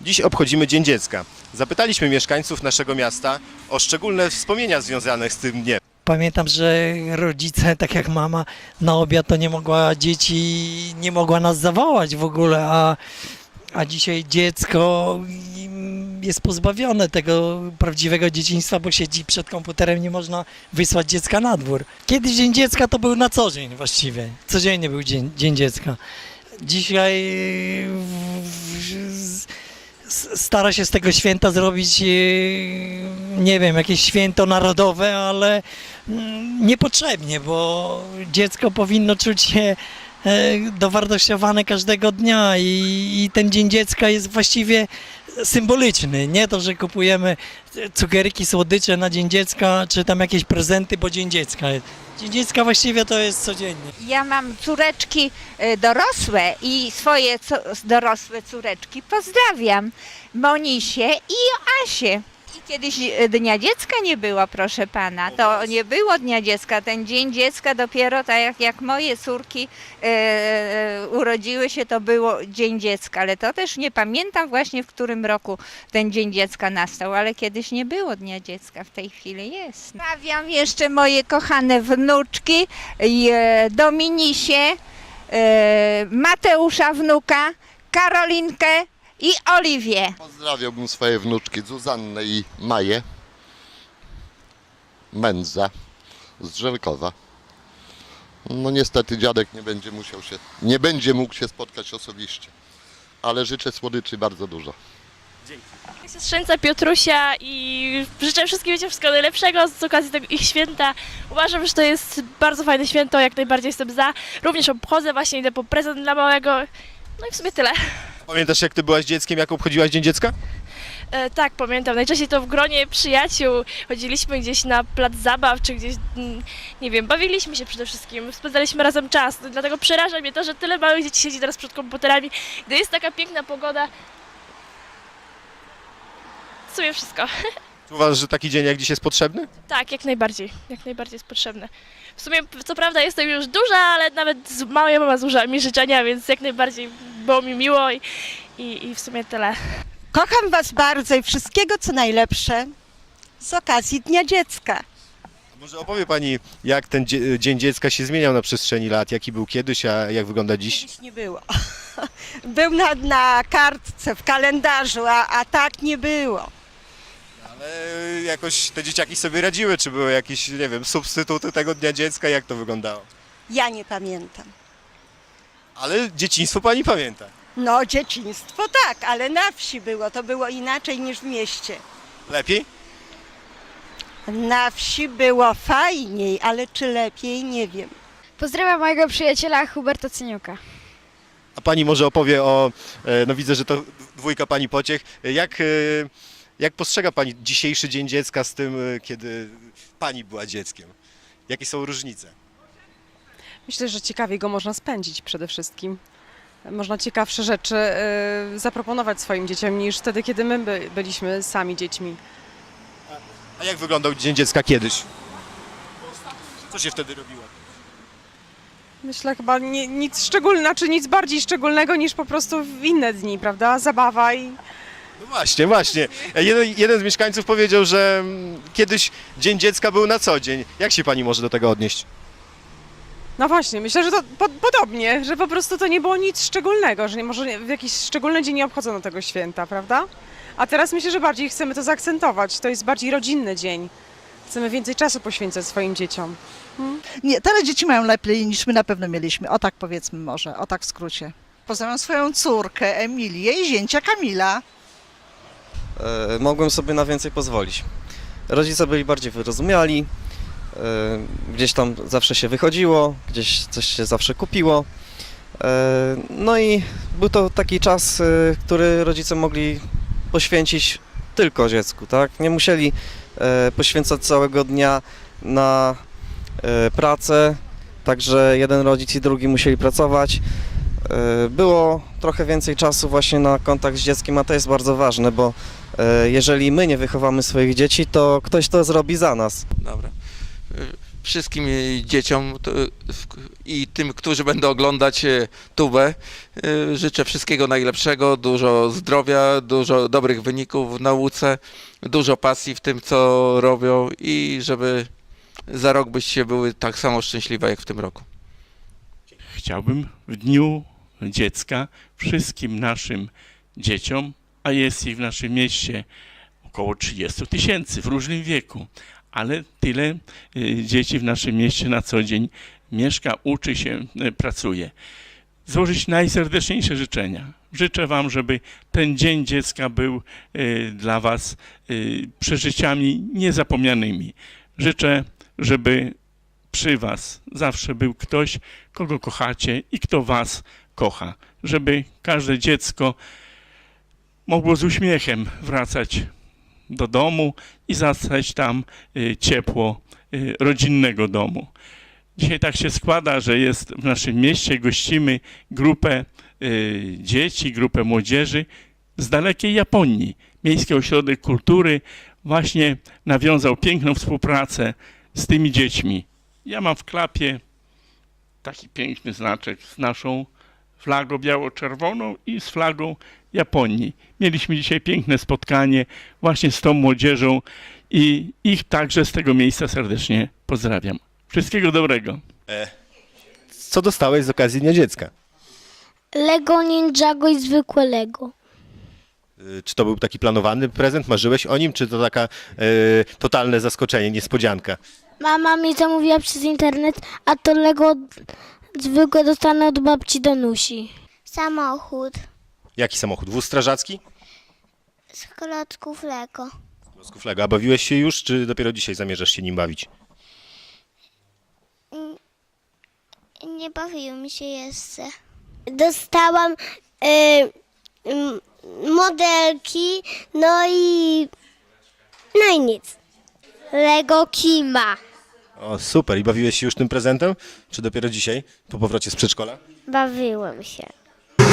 Dziś obchodzimy Dzień Dziecka. Zapytaliśmy mieszkańców naszego miasta o szczególne wspomnienia związane z tym dniem. Pamiętam, że rodzice, tak jak mama, na obiad to nie mogła dzieci, nie mogła nas zawołać w ogóle, a, a dzisiaj dziecko jest pozbawione tego prawdziwego dzieciństwa, bo siedzi przed komputerem, nie można wysłać dziecka na dwór. Kiedyś Dzień Dziecka to był na co dzień właściwie, codziennie był Dzień, dzień Dziecka. Dzisiaj w- w- stara się z tego święta zrobić, e, nie wiem, jakieś święto narodowe, ale mm, niepotrzebnie, bo dziecko powinno czuć się dowartościowane każdego dnia i, i ten Dzień Dziecka jest właściwie symboliczny. Nie to, że kupujemy cukierki, słodycze na Dzień Dziecka, czy tam jakieś prezenty, bo Dzień Dziecka. Dzień Dziecka właściwie to jest codziennie. Ja mam córeczki e, dorosłe i swoje dorosłe córeczki pozdrawiam. Monisię i Asię. I kiedyś e, Dnia Dziecka nie było, proszę pana. To nie było Dnia Dziecka. Ten Dzień Dziecka dopiero tak jak, jak moje córki e, urodziły się, to było Dzień Dziecka. Ale to też nie pamiętam właśnie w którym roku ten Dzień Dziecka nastał, ale kiedyś nie było Dnia Dziecka, w tej chwili jest. Pozdrawiam jeszcze moje kochane wnuczki, i, e, Dominisię, e, Mateusza wnuka, Karolinkę i Oliwię. Pozdrawiałbym swoje wnuczki Zuzannę i Maję. Mędza z Żelkowa. No niestety dziadek nie będzie musiał się, nie będzie mógł się spotkać osobiście. Ale życzę słodyczy bardzo dużo. siostrzeńca Piotrusia i życzę wszystkim dzieciom wszystkiego najlepszego z okazji tego ich święta. Uważam, że to jest bardzo fajne święto, jak najbardziej jestem za. Również obchodzę, właśnie idę po prezent dla małego. No i w sumie tyle. Pamiętasz jak ty byłaś dzieckiem, jak obchodziłaś Dzień Dziecka? E, tak, pamiętam, najczęściej to w gronie przyjaciół. Chodziliśmy gdzieś na plac zabaw, czy gdzieś, nie wiem, bawiliśmy się przede wszystkim, spędzaliśmy razem czas. Dlatego przeraża mnie to, że tyle małych dzieci siedzi teraz przed komputerami, gdy jest taka piękna pogoda. W sumie wszystko. Czy uważasz, że taki dzień jak dziś jest potrzebny? Tak, jak najbardziej. Jak najbardziej jest potrzebne. W sumie, co prawda, jestem już duża, ale nawet z, moja mama złożyła mi życzenia, więc jak najbardziej było mi miło i, i, i w sumie tyle. Kocham Was bardzo i wszystkiego co najlepsze z okazji Dnia Dziecka. Może opowie Pani, jak ten dzie- Dzień Dziecka się zmieniał na przestrzeni lat, jaki był kiedyś, a jak wygląda dziś? Kiedyś nie było. Był na, na kartce, w kalendarzu, a, a tak nie było. Ale jakoś te dzieciaki sobie radziły, czy były jakieś, nie wiem, substytuty tego Dnia Dziecka, jak to wyglądało? Ja nie pamiętam. Ale dzieciństwo Pani pamięta. No, dzieciństwo tak, ale na wsi było. To było inaczej niż w mieście. Lepiej? Na wsi było fajniej, ale czy lepiej, nie wiem. Pozdrawiam mojego przyjaciela Huberta Cyniuka. A Pani może opowie o, e, no widzę, że to dwójka Pani pociech, jak, e, jak postrzega Pani dzisiejszy Dzień Dziecka z tym, e, kiedy Pani była dzieckiem? Jakie są różnice? Myślę, że ciekawie go można spędzić przede wszystkim. Można ciekawsze rzeczy e, zaproponować swoim dzieciom niż wtedy, kiedy my by, byliśmy sami dziećmi. A jak wyglądał Dzień Dziecka kiedyś? Co się wtedy robiło? Myślę chyba nie, nic szczególnego, znaczy nic bardziej szczególnego niż po prostu w inne dni, prawda? Zabawa i No właśnie, właśnie. E, Jeden, jeden z mieszkańców powiedział, że mm, kiedyś Dzień Dziecka był na co dzień. Jak się Pani może do tego odnieść? no właśnie, myślę, że to po, podobnie, że po prostu to nie było nic szczególnego, że nie może w jakiś szczególny dzień nie obchodzono tego święta, prawda? A teraz myślę, że bardziej chcemy to zaakcentować. To jest bardziej rodzinny dzień. Chcemy więcej czasu poświęcać swoim dzieciom. Nie, teraz dzieci mają lepiej niż my na pewno mieliśmy. O tak powiedzmy może, o tak w skrócie. Pozdrawiam swoją córkę Emilię i zięcia Kamila. E, mogłem sobie na więcej pozwolić. Rodzice byli bardziej wyrozumiali, e, gdzieś tam zawsze się wychodziło, gdzieś coś się zawsze kupiło. E, no i był to taki czas, który rodzice mogli poświęcić tylko dziecku, tak? Nie musieli poświęcać całego dnia na pracę, także jeden rodzic i drugi musieli pracować. Było trochę więcej czasu właśnie na kontakt z dzieckiem, a to jest bardzo ważne, bo jeżeli my nie wychowamy swoich dzieci, to ktoś to zrobi za nas. Dobra. Y, wszystkim e, dzieciom to, e, i tym, którzy będą oglądać e, Tubę. e, Życzę wszystkiego najlepszego, dużo zdrowia, dużo dobrych wyników w nauce, dużo pasji w tym, co robią i żeby za rok byście były tak samo szczęśliwe jak w tym roku. Chciałbym w Dniu Dziecka wszystkim naszym dzieciom, a jest ich w naszym mieście około 30 tysięcy w różnym wieku, ale tyle y, dzieci w naszym mieście na co dzień mieszka, uczy się, y, pracuje. Złożyć najserdeczniejsze życzenia. Życzę Wam, żeby ten Dzień Dziecka był y, dla Was przeżyciami niezapomnianymi. Życzę, żeby przy Was zawsze był ktoś, kogo kochacie i kto Was kocha. Żeby każde dziecko mogło z uśmiechem wracać do domu i zastać tam y, ciepło y, rodzinnego domu. Dzisiaj tak się składa, że jest w naszym mieście, gościmy grupę y, dzieci, grupę młodzieży z dalekiej Japonii. Miejski Ośrodek Kultury właśnie nawiązał piękną współpracę z tymi dziećmi. Ja mam w klapie taki piękny znaczek z naszą flagą biało-czerwoną i z flagą Japonii. Mieliśmy dzisiaj piękne spotkanie właśnie z tą młodzieżą i ich także z tego miejsca serdecznie pozdrawiam. Wszystkiego dobrego. Co dostałeś z okazji Dnia Dziecka? Lego Ninjago i zwykłe Lego. Y, Czy to był taki planowany prezent? Marzyłeś o nim? Czy to taka y, totalne zaskoczenie, niespodzianka? Mama mi zamówiła przez internet, a to Lego zwykłe dostanę od babci Danusi. Samochód Jaki samochód? Wóz strażacki? z klocków Lego. Klocków Lego. A bawiłeś się już, czy dopiero dzisiaj zamierzasz się nim bawić? Nie bawiłem się jeszcze. Dostałam modelki, no i no i nic. Lego Kima. O, super. I bawiłeś się już tym prezentem? Czy dopiero dzisiaj, po powrocie z przedszkola? Bawiłem się. Nie